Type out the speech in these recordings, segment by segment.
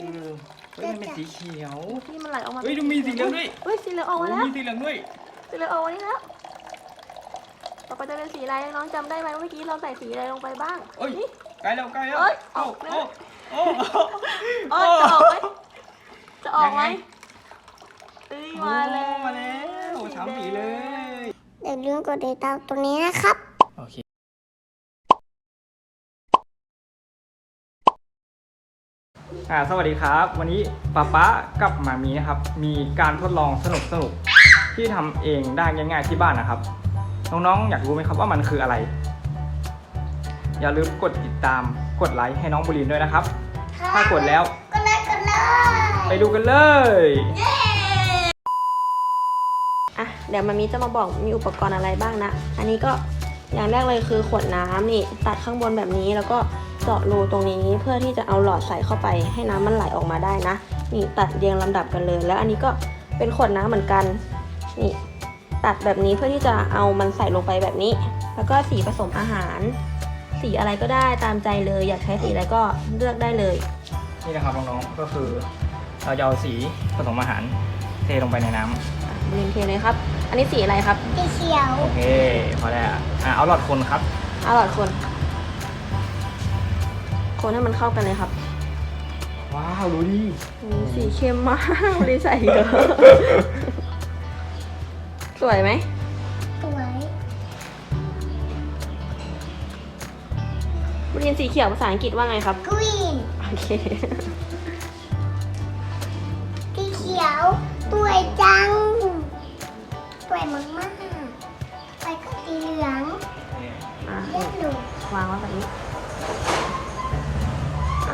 เออเฮ้ยมันเป็นสีเขียวที่มันไหลออกมาเฮ้ยดูมีสีเหลืองด้วยเฮ้ยสีเหลืองออกมาแล้วมีสีเหลืองด้วยสีเหลืองออกมานี่แล้วต่อไปจะเป็นสีอะไรน้องจำได้ไหมเมื่อกี้เราใส่สีอะไรลงไปบ้างเอ้ยนี่ใกล้แล้วใกล้แล้วเอ้ยโอ้ออกแล้วโอ้โอ้จะออกไหมจะออกไหมเอ้ยโอ้มาแล้วมาแล้วสามสีเลยอย่าลืมกดติดตามตรงนี้นะครับ อ่าสวัสดีครับ วันนี้ป๊าป๊ากับหมามีนะครับ มีการทดลองสนุกสนุกๆที่ทำเองได้ง่ายๆที่บ้านนะครับ น้องๆ อยากรู้ไหมครับว่ามันคืออะไร อย่าลืมกดติดตามกดไลค์ให้น้องบุรินทร์ด้วยนะครับ ถ้ากดแล้วก็เลยก็เลยไปดูกันเลยอะเดี๋ยวมามีจะมาบอกมีอุปกรณ์อะไรบ้างนะ อันนี้ก็อย่างแรกเลยคือขวดน้ำนี่ ตัดข้างบนแบบนี้แล้วก็เจาะรูตรงนี้เพื่อที่จะเอาหลอดใส่เข้าไปให้น้ำมันไหลออกมาได้นะ นี่ตัดเรียงลำดับกันเลย แล้วอันนี้ก็เป็นขวดน้ำเหมือนกัน นี่ตัดแบบนี้เพื่อที่จะเอามันใส่ลงไปแบบนี้ แล้วก็สีผสมอาหาร สีอะไรก็ได้ตามใจเลย อยากใช้สีอะไรก็เลือกได้เลย นี่นะครับน้องๆ ก็คือเราจะเอาสีผสมอาหารเทลงไปในน้ำอะบรินเทเลยครับ อันนี้สีอะไรครับ สีเขียว โอเค พอแล้วอะเอาหลอดคนครับ เอาหลอดคน คนให้มันเข้ากันเลยครับ ว้าวดูดิอืมสีเข้มมากบริใส่เยอะสวยไหมสวยบรินสีเขียวภาษาอังกฤษว่าไงครับกรีนโอเคสีเขียวสวยจังสวยมากมากๆไปก็สีเหลืองอะเลือดหนูวางไว้แบบนี้แล้ว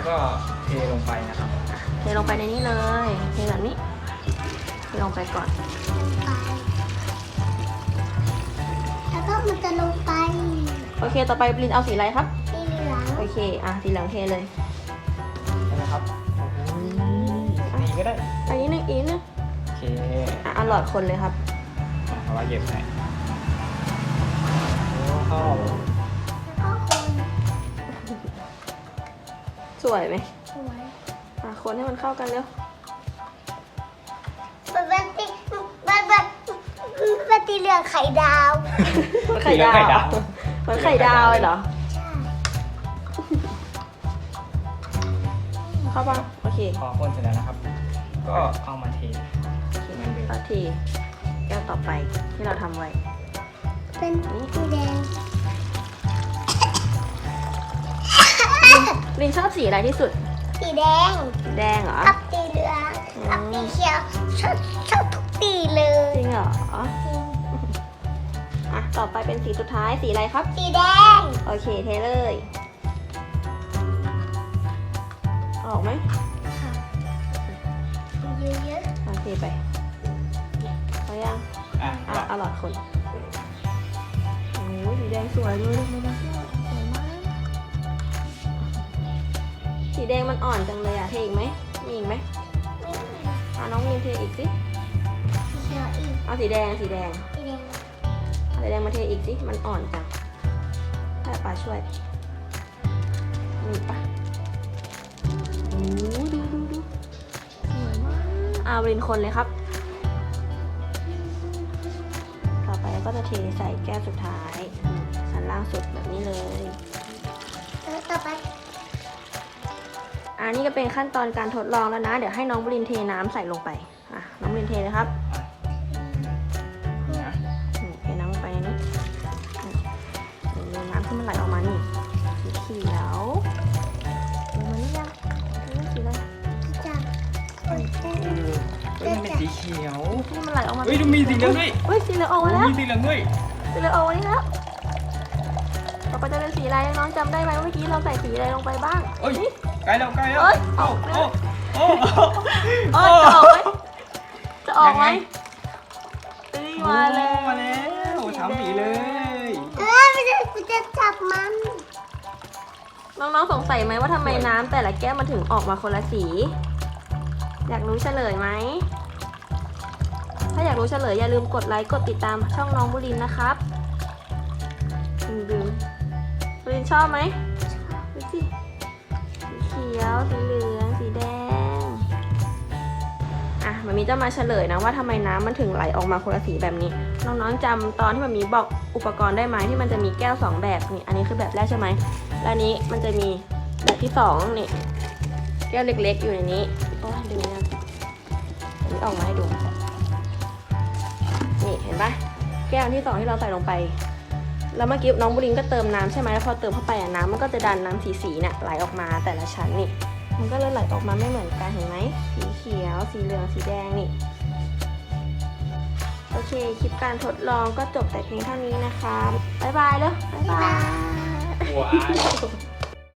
ก็เทลงไปนะครับเทลงไปในนี้เลยเทแบบนี้เทลงไปก่อนไปแล้วก็มันจะลงไปโอเค ต่อไปบรินเอาสีอะไรครับ สีเหลืองโอเค อะสีเหลืองเทเลยใช่ไหมครับโอ้ยนี่ก็ได้อันนี้หนึ่งอีกหนึงโอเคอะเอาหลอดคนเลยครับเอาไว้เย็บให้ว้า สวยไหมสวยอะคนให้มันเข้ากันเร็วมันเป็นสีมันแบบมันเป็นสีเหลืองไข่ดาวมันไข่ดาวไข่ดาวมันไข่ดาวเลยเหรอใช่เข้าป่ะโอเคพอคนเสร็จแล้วนะครับ ก็เอามาเทโอเคก็ทีแก้วต่อไปที่เราทำไว้ เป็นสีแดง ลินชอบสีอะไรที่สุด สีแดงสีแดงเหรอกับสีเหลืองกับสีเขียวชอบชอบทุกสีเลจยริงเหรออะต่อไปเป็นสีสุดท้ายสีอะไรครับ สีแดง โอเคเทเลย ออกไหมเยอะโอเคไปพอยังอะอะเอาหลอดคนโอ้ยสีแดงสวยเลยสีแแดงมันอ่อนจังเลยอะเทอีกไหมมีอีกไหมๆอะน้องมีนเทอีกสิสีเขียวอีกเอาสีแดงสีแดงสีแดงเอาสีแดงมาเทอีกสิมันอ่อนจังให้ป้าช่วยนี่ปะโอ้ยดูดูดูสวยมากอารินคนเลยครับ ต่อไปก็จะเทใส่แก้วสุดท้ายชั้นล่างสุดแบบนี้เลย อันนี้ก็เป็นขั้นตอนการทดลองแล้วนะ เดี๋ยวให้น้องบรินเทน้ำใส่ลงไป อะ น้องบรินเทเลยครับนี่นะอืมเทน้ำลงไปในนี้อืมดูน้ำที่มันไหลออกมานี่สีเขียวดูมันนี่ยังดูสีอะไรจับเออเฮ้ยมันเป็นสีเขียวที่มันไหลออกมาเฮ้ยดูมีสีเหลืองด้วยเฮ้ยสีเหลืองออกโอ้มาแล้วมีสีเหลืองด้วยสีเหลืองออกมานี่แล้วต่อไปจะเป็นสีอะไรน้องจำได้ไหมเมื่อกี้เราใส่สีอะไรลงไปบ้างเอ้ย ใกล้แล้วใกล้แล้วเอ้ย โอ้โอ้โอ้เอ้ยจะออกไหมจะออกไหมเอ้ยมาแล้วมาแล้วสามสีเลยเออไม่ได้กูจะจับมันน้องๆสงสัยไหมว่าทำไมน้ำแต่ละแก้วมันถึงออกมาคนละสี อยากรู้เฉลยไหม ถ้าอยากรู้เฉลยอย่าลืมกดไลค์กดติดตามช่องน้องบุรินทร์นะครับ ดึงดึงบุรินทร์ชอบไหมดูสิสีเขียวสีเหลืองสีแดง อะมันมีจะมาเฉลยนะว่าทำไมน้ำมันถึงไหลออกมาคนละสีแบบนี้ น้องๆจำตอนที่มันมีบอกอุปกรณ์ได้ไหมที่มันจะมีแก้วสองแบบนี่อันนี้คือแบบแรกใช่ไหมแล้วนี้มันจะมีแบบที่สองนี่แก้วเล็ก ๆ อยู่ในนี้โอ้ดึงนะอันนี้ออกมาให้ดูนี่เห็นปะแก้วที่สองที่เราใส่ลงไป แล้วเมื่อกี้น้องบุรินก็เติมน้ำใช่ไหมแล้วพอเติมเข้าไปอะน้ำมันก็จะดันน้ำสีสีๆเนี่ยไหลออกมาแต่ละชั้นนี่ มันก็เลยไหลออกมาไม่เหมือนกันเห็นไหมสีเขียว สีเหลือง สีแดงนี่ โอเค คลิปการทดลองก็จบแต่เพียงเท่านี้นะคะ บ๊ายบายเลยบ๊ายบาย ว้าย